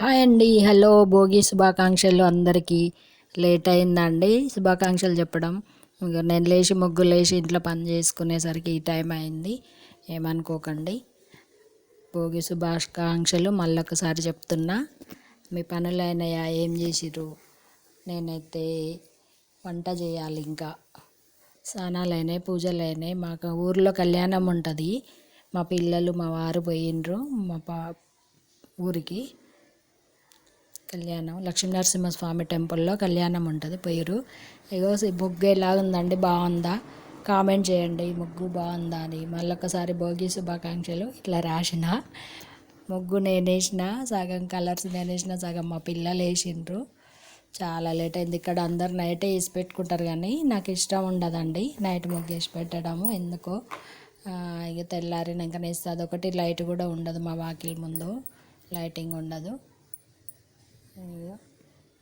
Hi అండి. Hello Bhogi శుభాకాంక్షలు అందరికీ. లేట్ అయిందండి. శుభాకాంక్షలు చెప్పడం. నేను లేచి ముగ్గులు లేచి ఇంట్లో పని చేసుకునేసరికి ఈ టైం అయింది. ఏమనుకోకండి. భోగి శుభాకాంక్షలు మళ్ళొకసారి చెప్తున్నా. మీ పనులు అయినాయా ఏం చేసిర్రు? నేనైతే వంట చేయాలి ఇంకా. స్నానాలు అయినాయి పూజలు అయినాయి మాకు ఊర్లో కళ్యాణం ఉంటుంది. మా పిల్లలు మా వారు పోయిండ్రు. మా పా ఊరికి. కళ్యాణం. లక్ష్మీనరసింహస్వామి టెంపుల్లో కళ్యాణం ఉంటుంది పేరు. ఇగో ముగ్గు ఎలా ఉందండి బాగుందా? కామెంట్ చేయండి. ముగ్గు బాగుందా అని. మళ్ళొకసారి భోగి శుభాకాంక్షలు. ఇట్లా రాసిన ముగ్గు నేను వేసిన సగం కలర్స్ నేను వేసిన సగం మా పిల్లలు వేసిండ్రు. చాలా లేట్ అయింది. ఇక్కడ అందరు నైటే వేసి పెట్టుకుంటారు కానీ నాకు ఇష్టం ఉండదండి నైట్ ముగ్గు వేసి పెట్టడము. ఎందుకో? ఆ, ఇక తెల్లారినాక వేస్తే అదొకటి లైట్ కూడా ఉండదు మా వాకిలి ముందు. లైటింగ్ ఉండదు.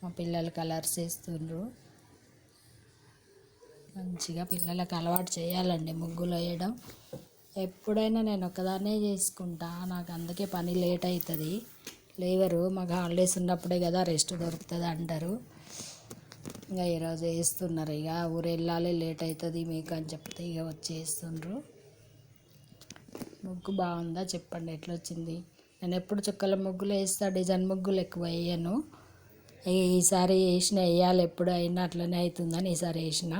మా పిల్లలు కలర్స్ వేస్తుండ్రు. మంచిగా పిల్లలకు అలవాటు చేయాలండి ముగ్గులు వేయడం. ఎప్పుడైనా నేను ఒక్కదాన్నే చేసుకుంటా. నాకు అందుకే పని లేట్ అవుతుంది లేవరు మాకు హాలిడేస్ ఉన్నప్పుడే కదా రెస్ట్ దొరుకుతుంది అంటారు. ఇంకా ఈరోజు వేస్తున్నారు. ఇక ఊరు వెళ్ళాలి లేట్ అవుతుంది మీకు అని చెప్తే ఇక వచ్చేస్తుండ్రు. ముగ్గు బాగుందా చెప్పండి ఎట్లా వచ్చింది నేను ఎప్పుడు చుక్కల ముగ్గులు వేస్తా డిజైన్ ముగ్గులు ఎక్కువ వేయను. ఈసారి వేసిన వేయాలి ఎప్పుడు అయినా అట్లనే అవుతుందని ఈసారి వేసిన.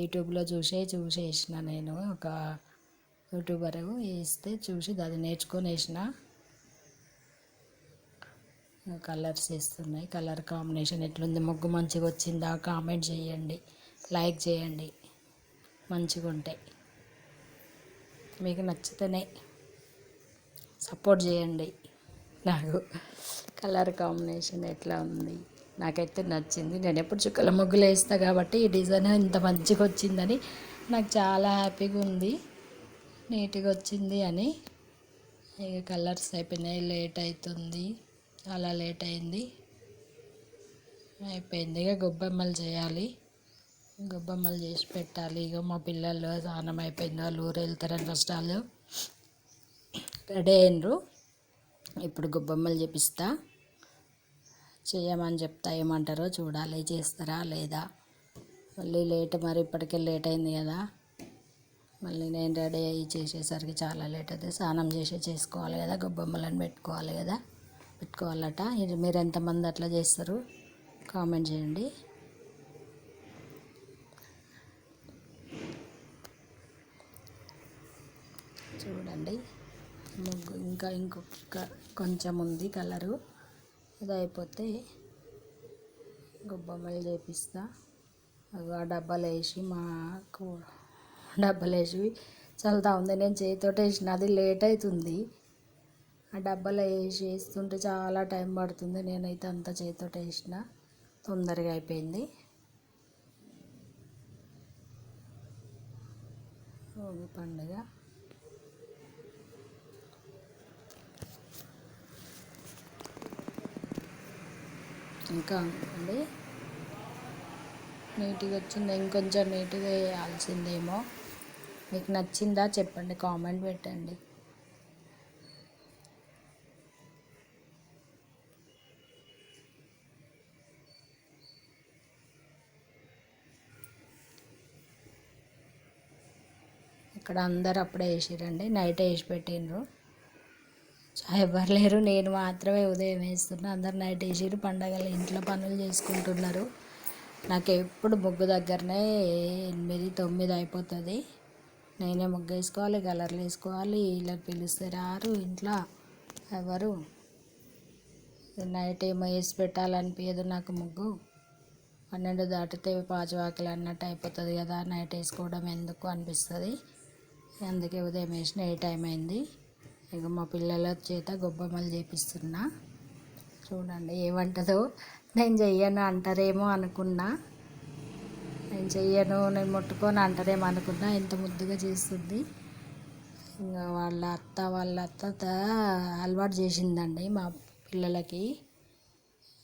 యూట్యూబ్లో చూసే చూసి వేసిన నేను. ఒక యూట్యూబర్ వేస్తే చూసి అది నేర్చుకొని వేసిన. కలర్స్ వేస్తున్నాయి కలర్ కాంబినేషన్ ఎట్లుంది ముగ్గు మంచిగా వచ్చిందా కామెంట్ చేయండి లైక్ చేయండి. మంచిగా ఉంటాయి మీకు నచ్చితేనే సపోర్ట్ చేయండి. నాకు కలర్ కాంబినేషన్ ఎట్లా ఉంది? నాకైతే నచ్చింది. నేను ఎప్పుడు చుక్కల ముగ్గులు వేస్తా కాబట్టి ఈ డిజైన్ ఇంత మంచిగా వచ్చిందని నాకు చాలా హ్యాపీగా ఉంది. నీట్గా వచ్చింది అని. ఇక కలర్స్ అయిపోయినాయి. లేట్ అవుతుంది. చాలా లేట్ అయింది. అయిపోయింది. ఇక గొబ్బెమ్మలు చేయాలి. గొబ్బెమ్మలు చేసి పెట్టాలి. ఇక మా పిల్లలు స్నానం అయిపోయింది. వాళ్ళు ఊరు వెళ్తారని కష్టాలు రెడీ అయినరు ఇప్పుడు గుబ్బమ్మలు చేపిస్తా. చేయమని చెప్తా ఏమంటారో చూడాలి చేస్తారా లేదా? మళ్ళీ లేట్ మరి ఇప్పటికే లేట్ అయింది కదా. మళ్ళీ నేను రెడీ అయ్యి చేసేసరికి చాలా లేట్ అవుతుంది. స్నానం చేసి చేసుకోవాలి కదా గుబ్బమ్మలను పెట్టుకోవాలి కదా. పెట్టుకోవాలట. ఇది మీరు ఎంతమంది అట్లా చేస్తారు? కామెంట్ చేయండి. చూడండి. ముగ్గు ఇంకా ఇంకొక కొంచెం ఉంది కలరు. అది అయిపోతే గొబ్బమ్మలు చేపిస్తా. ఆ డబ్బాలు వేసి మాకు డబ్బాలు వేసి చల్లుతా ఉంది. నేను చేతితోటి వేసిన అది లేట్ అవుతుంది ఆ డబ్బాలో వేసి వేస్తుంటే చాలా టైం పడుతుంది. నేనైతే అంత చేతితోటి వేసిన. తొందరగా అయిపోయింది. పండుగ. ఇంకా అండి నీట్గా వచ్చిందా? ఇంకొంచెం నీట్గా వేయాల్సిందేమో మీకు నచ్చిందా చెప్పండి కామెంట్ పెట్టండి. ఇక్కడ అందరు అప్పుడే వేసిరండి నైట్ వేసి పెట్టిండ్రు. ఎవరు లేరు నేను మాత్రమే ఉదయం వేస్తున్నా. అందరు నైట్ వేసారు పండగలు ఇంట్లో పనులు చేసుకుంటున్నారు. నాకు ఎప్పుడు ముగ్గు దగ్గరనే ఎనిమిది తొమ్మిది అయిపోతుంది. నేనే ముగ్గు వేసుకోవాలి కలర్లు వేసుకోవాలి ఇలా పిలిస్తే రారు ఇంట్లో ఎవరు. నైట్ ఏమో వేసి పెట్టాలనిపించదు నాకు ముగ్గు. పన్నెండు దాటితే పాచివాకిలు అన్నట్టు అయిపోతుంది కదా నైట్ వేసుకోవడం ఎందుకు అనిపిస్తుంది? అందుకే ఉదయం వేసిన ఏ టైం అయింది? ఇక మా పిల్లల చేత గొబ్బమ్మలు చేపిస్తున్నా. చూడండి ఏమంటుందో నేను చెయ్యను అంటారేమో అనుకున్నా. నేను చెయ్యను నేను ముట్టుకొని అంటారేమో అనుకున్నా. ఎంత ముద్దుగా చేస్తుంది. ఇంకా వాళ్ళ అత్త వాళ్ళ అత్త అలవాటు చేసిందండి మా పిల్లలకి.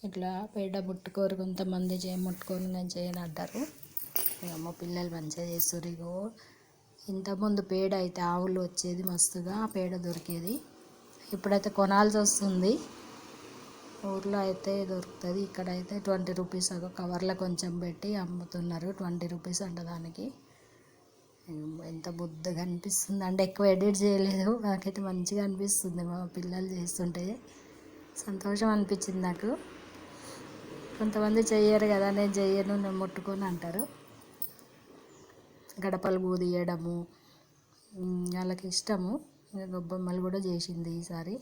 ఇట్లా పేడ ముట్టుకోరు కొంతమంది చేయ ముట్టుకొని నేను చేయను అంటారు. ఇక మా పిల్లలు మంచిగా చేస్తారు ఇగో. ఇంతకుముందు పేడ అయితే ఆవులు వచ్చేది మస్తుగా ఆ పేడ దొరికేది. ఇప్పుడైతే కొనాల్సి వస్తుంది. ఊర్లో అయితే దొరుకుతుంది. ఇక్కడైతే ట్వంటీ రూపీస్ ఒక కవర్లో కొంచెం పెట్టి అమ్ముతున్నారు. ట్వంటీ రూపీస్ అంట దానికి. ఎంత బుద్ధగా అనిపిస్తుంది. అంటే ఎక్కువ ఎడిట్ చేయలేదు. నాకైతే మంచిగా అనిపిస్తుంది. మా పిల్లలు చేస్తుంటే సంతోషం అనిపించింది నాకు. కొంతమంది చెయ్యరు కదా నేను చెయ్యను నేను ముట్టుకొని అంటారు. గడపలు బూదియడము వాళ్ళకి ఇష్టము. ఇంకా గొబ్బమ్మలు కూడా చేసింది ఈసారి.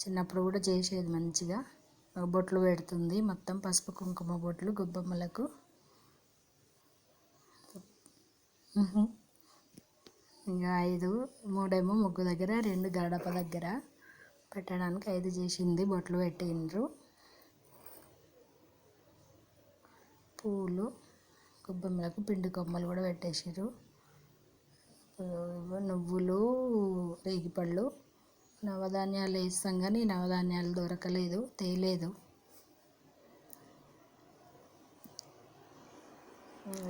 చిన్నప్పుడు కూడా చేసేది మంచిగా. బొట్లు పెడుతుంది మొత్తం పసుపు కుంకుమ బొట్లు గొబ్బమ్మలకు. ఇంకా ఐదు మూడేమో ముగ్గు దగ్గర రెండు గడప దగ్గర పెట్టడానికి ఐదు చేసింది బొట్లు పెట్టిండ్రు. పూలు. గొబ్బెమ్మలకు పిండి కొమ్మలు కూడా పెట్టేసారు నువ్వులు రేగిపళ్ళు నవధాన్యాలు వేస్తాం కానీ నవధాన్యాలు దొరకలేదు తేలేదు.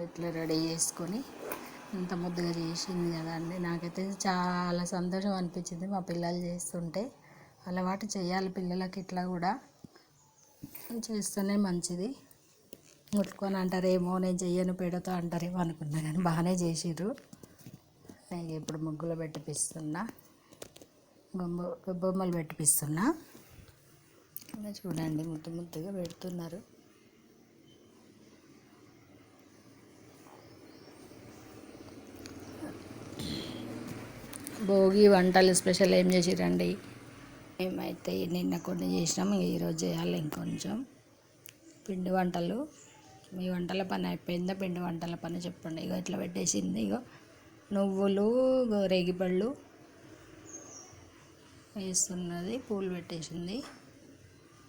ఇట్లా రెడీ చేసుకొని ఇంత ముద్దుగా చేసింది కదా అండి. నాకైతే చాలా సంతోషం అనిపించింది మా పిల్లలు చేస్తుంటే. అలవాటు చేయాలి పిల్లలకి ఇట్లా కూడా. చేస్తేనే మంచిది. ముట్టుకొని అంటారేమో నేను చెయ్యను పెడతా అంటారేమో అనుకున్నా కానీ బాగానే చేసిర్రు. నేను ఇప్పుడు ముగ్గులు పెట్టిపిస్తున్నా. గొమ్మ బొమ్మలు పెట్టిపిస్తున్నా. ఇంకా చూడండి ముద్దు ముద్దుగా పెడుతున్నారు. భోగి వంటలు స్పెషల్ ఏం చేసిరండి? మేమైతే నిన్న కొన్ని చేసినాం ఈరోజు చేయాలి ఇంకొంచెం. పిండి వంటలు. మీ వంటల పని అయిపోయిందా? పిండి వంటల పని చెప్పండి. ఇగో ఇట్లా పెట్టేసింది. ఇగో నువ్వులు రేగిపళ్ళు వేస్తున్నది. పూలు పెట్టేసింది.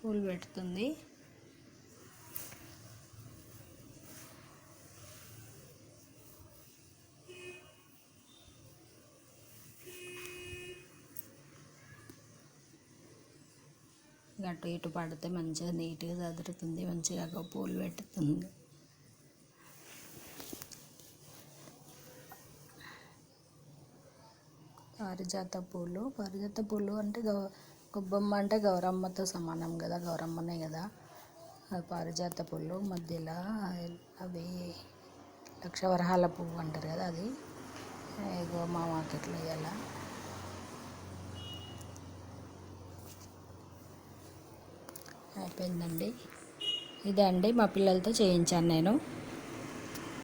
పూలు పెడుతుంది. అటు ఇటు పడితే మంచిగా నీట్గా చదురుతుంది మంచిగా పూలు పెట్టుతుంది. పారిజాత పూలు. పారిజాత పూలు అంటే గౌ గొబ్బమ్మ అంటే గౌరమ్మతో సమానం కదా గౌరమ్మనే కదా. పారిజాత పూలు మధ్యలో అవి లక్షవరహాల పువ్వు అంటారు కదా అది. ఇగో మా మార్కెట్లో ఇవాళ అయిపోయిందండి. ఇదే అండి మా పిల్లలతో చేయించాను నేను.